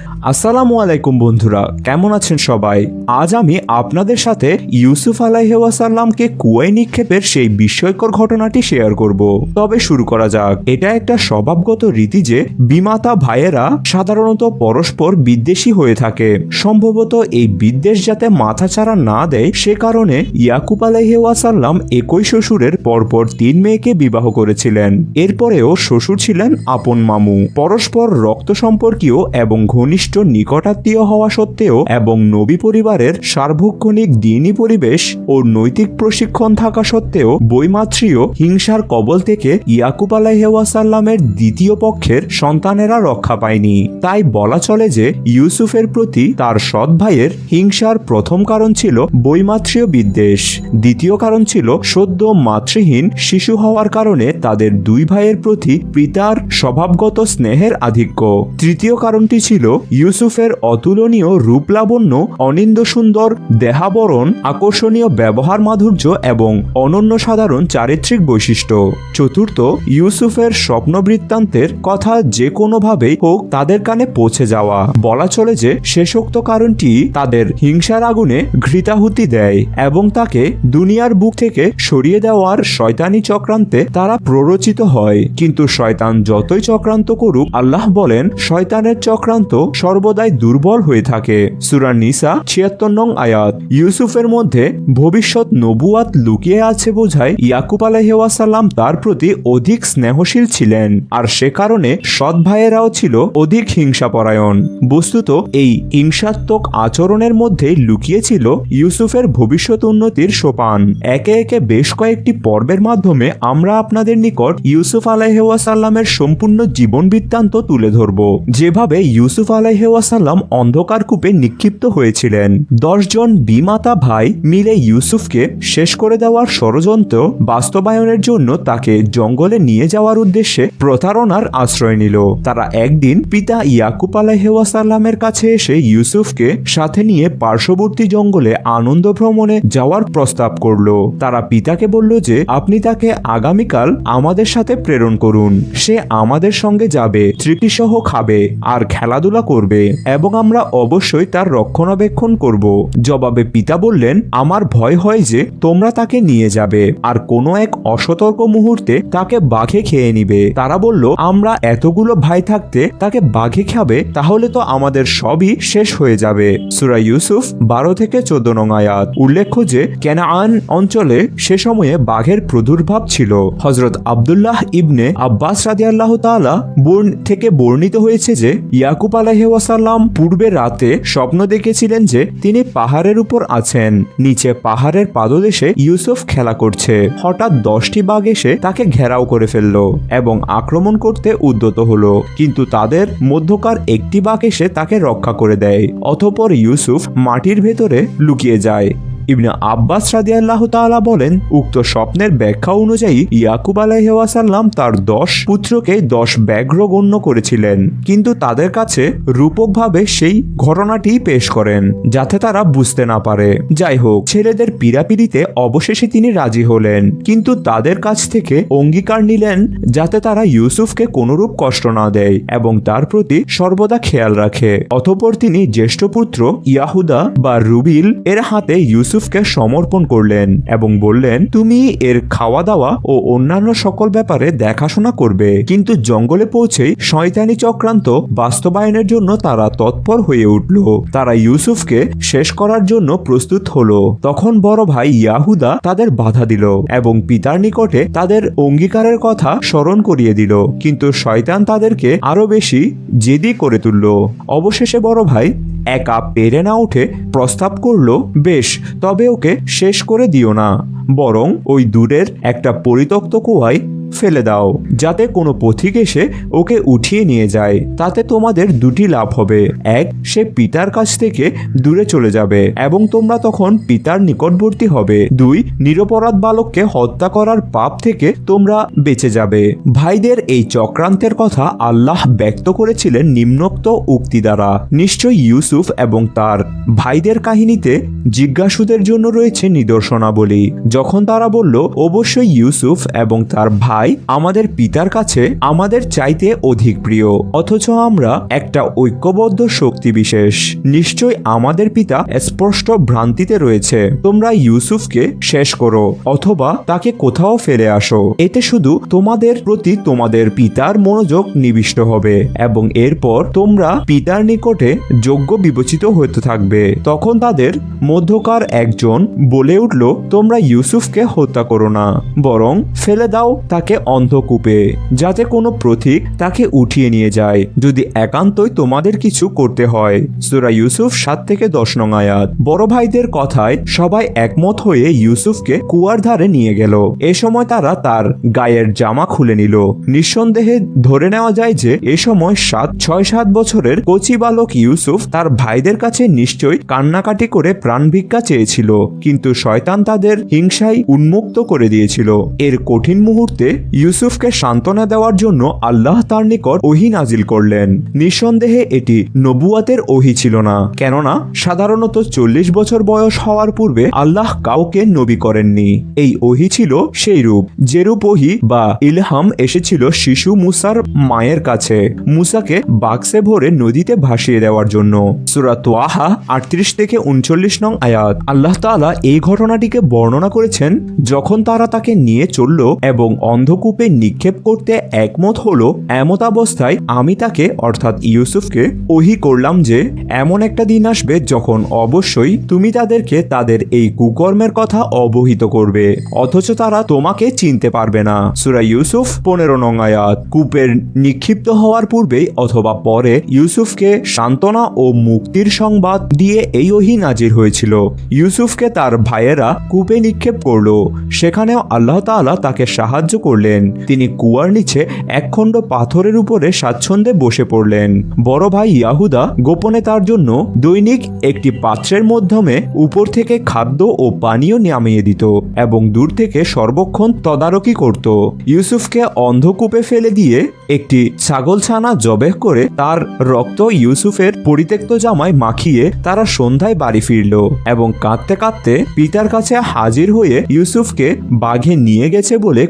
আসসালামু আলাইকুম বন্ধুরা, কেমন আছেন সবাই? আজ আমি আপনাদের সাথে ইউসুফ আলাইহাসাল্লামকে কুয়ায় নিক্ষেপের সেই বিস্ময়কর ঘটনাটি শেয়ার করব। তবে শুরু করা যাক। এটা একটা স্বভাবগত রীতি যে বিমাতা ভাইয়েরা সাধারণত পরস্পর বিদ্বেষী হয়ে থাকে। সম্ভবত এই বিদ্বেষ যাতে মাথাচাড়া না দেয়, সে কারণে ইয়াকুব আলাইহাসাল্লাম একই শ্বশুরের পরপর তিন মেয়েকে বিবাহ করেছিলেন। এরপরেও শ্বশুর ছিলেন আপন মামু। পরস্পর রক্ত সম্পর্কীয় এবং ঘনিষ্ঠ নিকটাত্মীয় হওয়া সত্ত্বেও এবং নবী পরিবারের সার্বক্ষণিক দিনই পরিবেশ ও নৈতিক প্রশিক্ষণ থাকা সত্ত্বেও বৈমাত্রীয় হিংসার কবল থেকে ইয়াকুব আলাইহাসাল্লামের দ্বিতীয় পক্ষের সন্তানেরা রক্ষা পায়নি। তাই বলা চলে যে ইউসুফের প্রতি তার সৎ ভাইয়ের হিংসার প্রথম কারণ ছিল বৈমাত্রীয় বিদ্বেষ। দ্বিতীয় কারণ ছিল সদ্য মাতৃহীন শিশু হওয়ার কারণে তাদের দুই ভাইয়ের প্রতি পিতার স্বভাবগত স্নেহের আধিক্য। তৃতীয় কারণটি ছিল ইউসুফের অতুলনীয় রূপলাবণ্য, অনিন্দ সুন্দর, দেহাবরণ, আকর্ষণীয় ব্যবহার মাধুর্য এবং অনন্য সাধারণ চারিত্রিক বৈশিষ্ট্য। চতুর্থ, ইউসুফের স্বপ্ন বৃত্তান্তের কথা যে কোনোভাবেই হোক তাদের কানে পৌঁছে যাওয়া। বলা চলে যে শেষোক্ত কারণটি তাদের হিংসার আগুনে ঘৃতাহুতি দেয় এবং তাকে দুনিয়ার বুক থেকে সরিয়ে দেওয়ার শয়তানি চক্রান্তে তারা প্ররোচিত হয়। কিন্তু শয়তান যতই চক্রান্ত করুক, আল্লাহ বলেন, শয়তানের চক্রান্ত সর্বদাই দুর্বল হয়ে থাকে। সুরা নিসা ছিয়াত্তর নং আয়াত। ইউসুফের মধ্যে ভবিষ্যৎ নবুয়াত লুকিয়ে আছে বোঝায় ইয়াকুব আলাইহাসাল্লাম তার প্রতি অধিক স্নেহশীল ছিলেন আর সে কারণে সৎ ভাইয়েরাও ছিল অধিক হিংসাপরায়ণ। বস্তুত এই হিংসাত্মক আচরণের মধ্যে লুকিয়েছিল ইউসুফের ভবিষ্যৎ উন্নতির সোপান। একে একে বেশ কয়েকটি পর্বের মাধ্যমে আমরা আপনাদের নিকট ইউসুফ আলাইহাসাল্লামের সম্পূর্ণ জীবন বৃত্তান্ত তুলে ধরব। যেভাবে ইউসুফ আলাইহাসাল্লাম অন্ধকার কূপে নিক্ষিপ্ত হয়েছিলেন। দশজন বিমাতা ভাই মিলে ইউসুফকে শেষ করে দেওয়ার ষড়যন্ত্র বাস্তবায়নের জন্য তাকে জঙ্গলে নিয়ে যাওয়ার উদ্দেশ্যে প্রতারণার আশ্রয় নিল। তারা একদিন পিতা ইয়াকুব আলাইহাসাল্লামের কাছে এসে ইউসুফকে সাথে নিয়ে পার্শ্ববর্তী জঙ্গলে আনন্দ ভ্রমণে যাওয়ার প্রস্তাব করল। তারা পিতাকে বলল যে, আপনি তাকে আগামীকাল আমাদের সাথে প্রেরণ করুন। সে আমাদের সঙ্গে যাবে, তৃপ্তিসহ খাবে, আর খেলাধুলা করবে এবং আমরা অবশ্যই তার রক্ষণাবেক্ষণ করব। জবাবে পিতা বললেন, আমার ভয় হয় যে তোমরা তাকে নিয়ে যাবে আর কোনো এক অসতর্ক মুহূর্তে তাকে বাঘে খেয়ে নিবে। তারা বলল, আমরা এতগুলো ভাই থাকতে তাকে বাঘে খাবে, তাহলে তো আমাদের সবই শেষ হয়ে যাবে। সুরা ইউসুফ, বারো থেকে চোদ্দ নং আয়াত। উল্লেখ্য যে, কেনাআন অঞ্চলে সে সময়ে বাঘের প্রাদুর্ভাব ছিল। হজরত আবদুল্লাহ ইবনে আব্বাস রাদিয়াল্লাহ তাআলা বর্ণ থেকে বর্ণিত হয়েছে যে, ইয়াকুব আলাইহাসাল্লাম পূর্বে রাতে স্বপ্ন দেখেছিলেন যে তিনি পাহাড়ের উপর আছেন। নিচে পাহাড়ের পাদদেশে ইউসুফ খেলা করছে। হঠাৎ দশটি বাঘ এসে তাকে ঘেরাও করে ফেলল এবং আক্রমণ করতে উদ্যত হলো। কিন্তু তাদের মধ্যকার একটি বাঘ এসে তাকে রক্ষা করে দেয়। অতপর ইউসুফ মাটির ভেতরে লুকিয়ে যায়। ইবনে আব্বাস রাদিয়াল্লাহ তাআলা বলেন, উক্ত স্বপ্নের ব্যাখ্যা অনুযায়ী ইয়াকুব আলাইহাসাল্লাম তার দশ পুত্রকে দশ ব্যাঘ্র গণ্য করেছিলেন। কিন্তু তাদের কাছে রূপকভাবে সেই ঘটনাটি পেশ করেন, যাতে তারা বুঝতে না পারে। যাই হোক, ছেলেদের পীড়াপিড়িতে অবশেষে তিনি রাজি হলেন, কিন্তু তাদের কাছ থেকে অঙ্গীকার নিলেন যাতে তারা ইউসুফকে কোনরূপ কষ্ট না দেয় এবং তার প্রতি সর্বদা খেয়াল রাখে। অতপর তিনি জ্যেষ্ঠ পুত্র ইয়াহুদা বা রুবিল এর হাতে ইউসুফকে সমর্পণ করলেন এবং বললেন, তুমি এর খাওয়া দাওয়া ও অন্যান্য সকল ব্যাপারে দেখাশোনা করবে। কিন্তু জঙ্গলে পৌঁছেই শয়তানি চক্রান্ত বাস্তবায়নের জন্য তারা তৎপর হয়ে উঠল। তারা ইউসুফকে শেষ করার জন্য প্রস্তুত হলো। তখন বড় ভাই ইয়াহুদা তাদের বাধা দিল এবং পিতার নিকটে তাদের অঙ্গীকারের কথা স্মরণ করিয়ে দিল। কিন্তু শয়তান তাদেরকে আরও বেশি জেদি করে তুলল। অবশেষে বড় ভাই একা পেরে না উঠে প্রস্তাব করল, বেশ তবে ওকে শেষ করে দিও না বরং ওই দূরের একটা পরিত্যক্ত কুয়ায় ফেলে দাও, যাতে কোনো পথিক এসে ওকে উঠিয়ে নিয়ে যায়। তাতে তোমাদের দুটি লাভ হবে। এক, সে পিতার কাছ থেকে দূরে চলে যাবে এবং তোমরা তখন পিতার নিকটবর্তী হবে। দুই, নিরপরাধ বালককে হত্যা করার পাপ থেকে তোমরা বেঁচে যাবে। ভাইদের এই চক্রান্তের কথা আল্লাহ ব্যক্ত করেছিলেন নিম্নোক্ত উক্তি দ্বারা। নিশ্চয়ই ইউসুফ এবং তার ভাইদের কাহিনীতে জিজ্ঞাসুদের জন্য রয়েছে নিদর্শনাবলী। যখন তারা বলল, অবশ্যই ইউসুফ এবং তার ভাই ভাই, আমাদের পিতার কাছে আমাদের চাইতে অধিক প্রিয়। অথচ আমরা একটা ঐক্যবদ্ধ শক্তি বিশেষ। নিশ্চয় আমাদের পিতা স্পষ্ট ভ্রান্তিতে রয়েছে। তোমরা ইউসুফকে শেষ করো, অথবা তাকে কোথাও ফেলে আসো। এতে শুধু তোমাদের প্রতি তোমাদের পিতার মনোযোগ নিবিষ্ট হবে, এবং এরপর তোমরা পিতার নিকটে যোগ্য বিবেচিত হতে থাকবে। তখন তাদের মধ্যকার একজন বলে উঠল, তোমরা ইউসুফকে হত্যা করো না, বরং ফেলে দাও তাকে অন্ধকূপে, যাতে কোনো প্রতীক তাকে উঠিয়ে নিয়ে যায়। যদি একান্তই তোমাদের কিছু করতে হয়, সুরা ইউসুফ সাত থেকে দশ নং আয়াত। বড় ভাইদের কথায় সবাই একমত হয়ে ইউসুফকে কুয়ার ধারে নিয়ে গেল। এ সময় তারা তার গায়ের জামা খুলে নিল। নিঃসন্দেহে ধরে নেওয়া যায় যে, এ সময় সাত, ছয়, সাত বছরের কচি বালক ইউসুফ তার ভাইদের কাছে নিশ্চয়ই কান্নাকাটি করে প্রাণ ভিক্ষা চেয়েছিল। কিন্তু শয়তান তাদের হিংসায় উন্মুক্ত করে দিয়েছিল। এর কঠিন মুহূর্তে ইউসুফকে সান্ত্বনা দেওয়ার জন্য আল্লাহ তার নিকট ওহি নাজিল করলেন। নিঃসন্দেহে এটি নবুয়াতের ওহি ছিল না। কেননা, সাধারণত চল্লিশ বছর বয়স হওয়ার পূর্বে আল্লাহ কাউকে নবী করেননি। এই ওহি ছিল সেই রূপ। যেরূপ ওহি বা ইলহাম এসেছিল শিশু মুসার মায়ের কাছে। মুসাকে বাক্সে ভরে নদীতে ভাসিয়ে দেওয়ার জন্য। সুরা তোয়াহা আটত্রিশ থেকে উনচল্লিশ নং আয়াত। আল্লাহ তাআলা এই ঘটনাটিকে বর্ণনা করেছেন যখন তারা তাকে নিয়ে চলল এবং অন্ধকূপে নিক্ষেপ করতে একমত হলো এমতাবস্থায় আমি তাকে, অর্থাৎ ইউসুফকে, ওহি করলাম যে, এমন একটা দিন আসবে যখন অবশ্যই তুমি তাদেরকে তাদের এই কুকর্মের কথা অবহিত করবে, অথচ তারা তোমাকে চিনতে পারবে না। সুরা ইউসুফ, পনেরো নং আয়াত। কূপের নিক্ষিপ্ত হওয়ার পূর্বেই অথবা পরে ইউসুফকে সান্ত্বনা ও মুক্তির সংবাদ দিয়ে এই ওহি নাজির হয়েছিল। ইউসুফকে তার ভাইয়েরা কূপে নিক্ষেপ করল। সেখানেও আল্লাহ তাকে সাহায্য করলেন। তিনি কুয়ার নিচে একখণ্ড পাথরের উপরে স্বাচ্ছন্দ্যে বসে পড়লেন। বড় ভাই ইয়াহুদা গোপনে তার জন্য দৈনিক একটি পাত্রের মাধ্যমে উপর থেকে খাদ্য ও পানীয় নামিয়ে দিত এবং দূর থেকে সর্বক্ষণ তদারকি করত। ইউসুফকে অন্ধকূপে ফেলে দিয়ে একটি ছাগলছানা জবেহ করে তার রক্ত ইউসুফের পরিত্যক্ত জামায় মাখিয়ে তারা সন্ধ্যায় বাড়ি ফিরল এবং কাঁদতে কাঁদতে পিতার কাছে হাজির হয়ে ইউসুফকে বাঘে নিয়ে গেছে বলে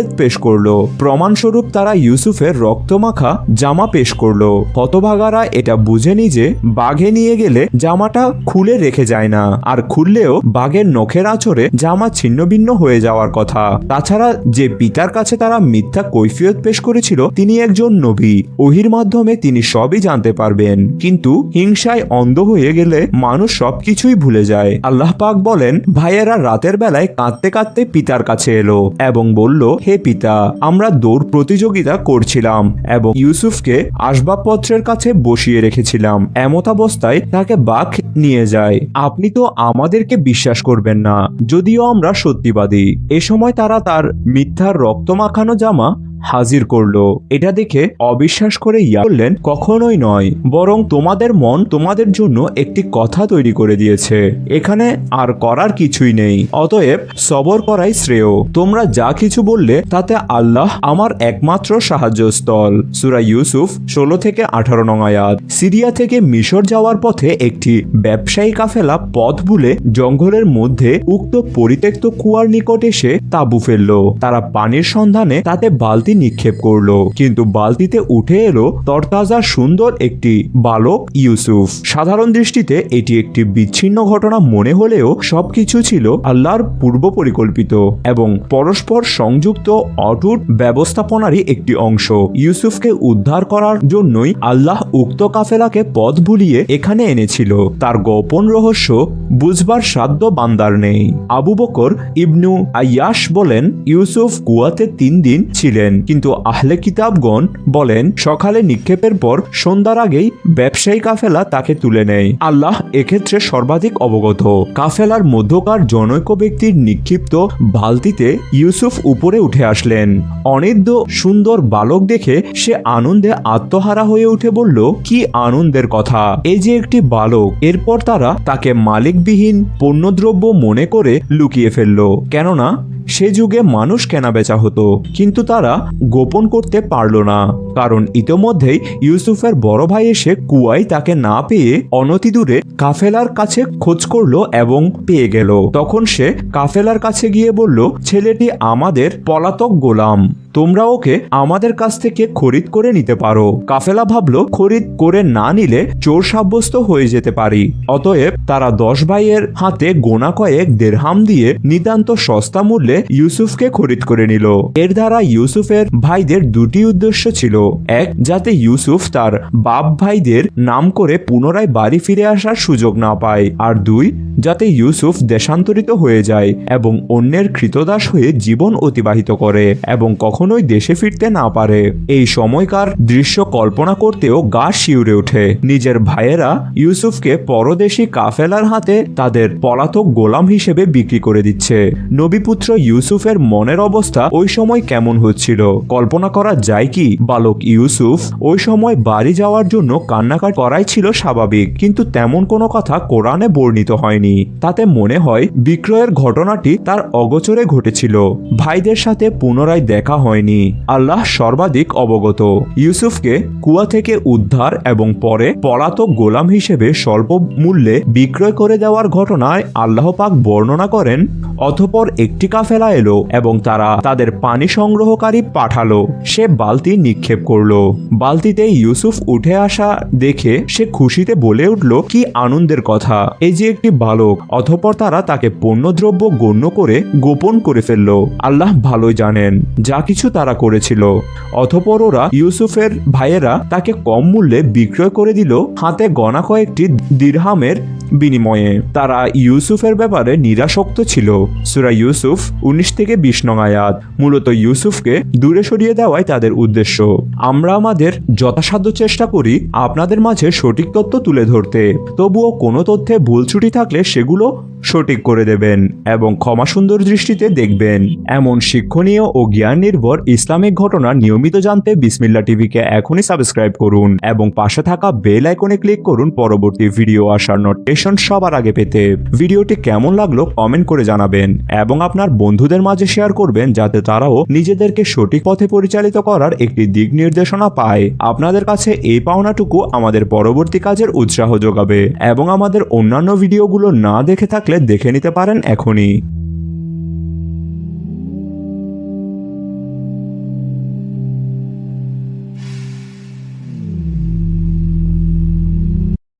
কৈফিয়ত পেশ করল। প্রমাণস্বরূপ তারা ইউসুফের রক্তমাখা জামা পেশ করল। হতভাগারা এটা বুঝেনি যে বাঘে নিয়ে গেলে জামাটা খুলে রেখে যায় না। আর খুললেও বাঘের নখের আঁচড়ে জামা ছিন্নভিন্ন হয়ে যাওয়ার কথা। তাছাড়া যে পিতার কাছে তারা মিথ্যা কৈফিয়ত পেশ করেছিল, তিনি একজন নবী। ওহির মাধ্যমে তিনি সবই জানতে পারবেন। কিন্তু হিংসায় অন্ধ হয়ে গেলে মানুষ সবকিছুই ভুলে যায়। আল্লাহ পাক বলেন, ভাইয়েরা রাতের বেলায় কাঁদতে কাঁদতে পিতার কাছে এলো এবং বলল, হে পিতা, আমরা দৌড় প্রতিযোগিতা করছিলাম এবং ইউসুফকে আসবাবপত্রের কাছে বসিয়ে রেখেছিলাম। এমতাবস্থায় তাকে বাঘ নিয়ে যায়। আপনি তো আমাদেরকে বিশ্বাস করবেন না, যদিও আমরা সত্যিবাদী। এ সময় তারা তার মিথ্যার রক্ত মাখানো জামা হাজির করল। এটা দেখে অবিশ্বাস করে ইয়া বললেন, কখনোই নয়, বরং তোমাদের মন তোমাদের জন্য একটি কথা তৈরি করে দিয়েছে। এখানে আর করার কিছুই নেই। অতএব সবর করাই শ্রেয়। তোমরা যা কিছু বললে, তাতে আল্লাহ আমার একমাত্র সাহায্যস্থল। সুরা ইউসুফ, ষোলো থেকে আঠারো নং আয়াত। সিরিয়া থেকে মিশর যাওয়ার পথে একটি ব্যবসায়ী কাফেলা পথ ভুলে জঙ্গলের মধ্যে উক্ত পরিত্যক্ত কুয়ার নিকট এসে তাবু ফেলল। তারা পানির সন্ধানে তাতে বালতি নিক্ষেপ করল। কিন্তু বালতিতে উঠে এলো তরতাজা সুন্দর একটি বালক ইউসুফ। সাধারণ দৃষ্টিতে এটি একটি বিচ্ছিন্ন ঘটনা মনে হলেও সবকিছু ছিল আল্লাহর পূর্ব পরিকল্পিত এবং পরস্পর সংযুক্ত অটুট ব্যবস্থাপনারই একটি অংশ। ইউসুফকে উদ্ধার করার জন্যই আল্লাহ উক্ত কাফেলাকে পথ ভুলিয়ে এখানে এনেছিল। তার গোপন রহস্য বুঝবার সাধ্য বান্দার নেই। আবু বকর ইবনু আয়াস বলেন, ইউসুফ কুয়াতে তিন দিন ছিলেন। কিন্তু আহলে কিতাবগণ বলেন, সকালে নিক্ষেপের পর সন্ধ্যার আগেই ব্যবসায়ী কাফেলা তাকে তুলে নেয়। আল্লাহ এক্ষেত্রে সর্বাধিক অবগত। কাফেলার মধ্যকার জনৈক ব্যক্তির নিক্ষিপ্ত বালতিতে ইউসুফ উপরে উঠে আসলেন। অনিদ্য সুন্দর বালক দেখে সে আনন্দে আত্মহারা হয়ে উঠে বলল, কি আনন্দের কথা। এই যে একটি বালক, এরপর তারা তাকে মালিকবিহীন পণ্যদ্রব্য মনে করে লুকিয়ে ফেলল। কেননা সে যুগে মানুষ কেনাবেচা হতো, কিন্তু তারা গোপন করতে পারল না। কারণ ইতোমধ্যেই ইউসুফের বড় ভাই এসে কুয়ায় তাকে না পেয়ে অনতি দূরে কাফেলার কাছে খোঁজ করল এবং পেয়ে গেল। তখন সে কাফেলার কাছে গিয়ে বলল, ছেলেটি আমাদের পলাতক গোলাম। তোমরা ওকে আমাদের কাছ থেকে খরিদ করে নিতে পারো। কাফেলা ভাবলো, খরিদ করে না নিলে চোর সাব্যস্ত হয়ে যেতে পারি। অতএব তারা দশ ভাইয়ের হাতে গোনা কয়েক দেড়হাম দিয়ে নিতান্ত সস্তা মূল্যে ইউসুফকে খরিদ করে নিল। এর দ্বারা ইউসুফের ভাইদের দুটি উদ্দেশ্য ছিল। এক, যাতে ইউসুফ তার বাপ ভাইদের নাম করে পুনরায় বাড়ি ফিরে আসার সুযোগ না পায়। আর দুই, যাতে ইউসুফ দেশান্তরিত হয়ে যায় এবং অন্যের কৃতদাস হয়ে জীবন অতিবাহিত করে এবং কখনোই দেশে ফিরতে না পারে। এই সময়কার দৃশ্য কল্পনা করতেও গা শিউরে ওঠে। নিজের ভাইয়েরা ইউসুফকে পরদেশী কাফেলার হাতে তাদের পলাতক গোলাম হিসেবে বিক্রি করে দিচ্ছে। নবীপুত্র ইউসুফের মনের অবস্থা ওই সময় কেমন হচ্ছিল? কল্পনা করা যায় কি, বালক ইউসুফ ওই সময় বাড়ি যাওয়ার জন্য কান্নাকাট করাই ছিল স্বাভাবিক, কিন্তু তেমন কোনো কথা কোরআনে বর্ণিত হয়নি। তাতে মনে হয়, বিক্রয়ের ঘটনাটি তার অগোচরে ঘটেছিল। ভাইদের সাথে পুনরায় দেখা হয়নি। আল্লাহ সর্বাধিক অবগত। ইউসুফকে কুয়া থেকে উদ্ধার এবং পরে পলাতক গোলাম হিসেবে স্বল্প মূল্যে বিক্রয় করে দেওয়ার ঘটনায় আল্লাহ পাক বর্ণনা করেন অতপর একটি কাফেলা এলো এবং তারা তাদের পানি সংগ্রহকারী পাঠালো। সে বালতি নিক্ষেপ করল। বালতিতে ইউসুফ উঠে আসা দেখে সে খুশিতে বলে উঠল, কি আনন্দের কথা। এই যে একটি বালক। অথপর তারা তাকে পণ্যদ্রব্য গণ্য করে গোপন করে ফেলল। আল্লাহ ভালোই জানেন, যা কিছু তারা করেছিল। অথপর ওরা ইউসুফের ভাইয়েরা তাকে কম মূল্যে বিক্রয় করে দিল, হাতে গণা কয়েকটি দিরহামের বিনিময়ে। তারা ইউসুফের ব্যাপারে নিরাসক্ত ছিল। সুরা ইউসুফ উনিশ থেকে বিশ নং আয়াত। মূলত ইউসুফকে দূরে সরিয়ে দেওয়াই তাদের উদ্দেশ্য। আমরা আমাদের যথাসাধ্য চেষ্টা করি আপনাদের মাঝে সঠিক তথ্য তুলে ধরতে। তবুও কোনো তথ্যে ভুল ত্রুটি থাকলে সেগুলো সঠিক করে দেবেন এবং ক্ষমা সুন্দর দৃষ্টিতে দেখবেন। এমন শিক্ষণীয় ও জ্ঞান নির্ভর ইসলামিক ঘটনা নিয়মিত জানতে বিসমিল্লা টিভিকে এখনই সাবস্ক্রাইব করুন এবং পাশে থাকা বেল আইকনে ক্লিক করুন পরবর্তী ভিডিও আসার নোটিফিকেশন সবার আগে পেতে। ভিডিওটি কেমন লাগল কমেন্ট করে জানাবেন এবং আপনার বন্ধুদের মাঝে শেয়ার করবেন যাতে তারাও নিজেদেরকে সঠিক পথে পরিচালিত করার একটি দিক নির্দেশনা পায়। আপনাদের কাছে এই পাওনাটুকু আমাদের পরবর্তী কাজের উৎসাহ যোগাবে এবং আমাদের অন্যান্য ভিডিওগুলো না দেখে থাকলে দেখে নিতে পারেন এখনই।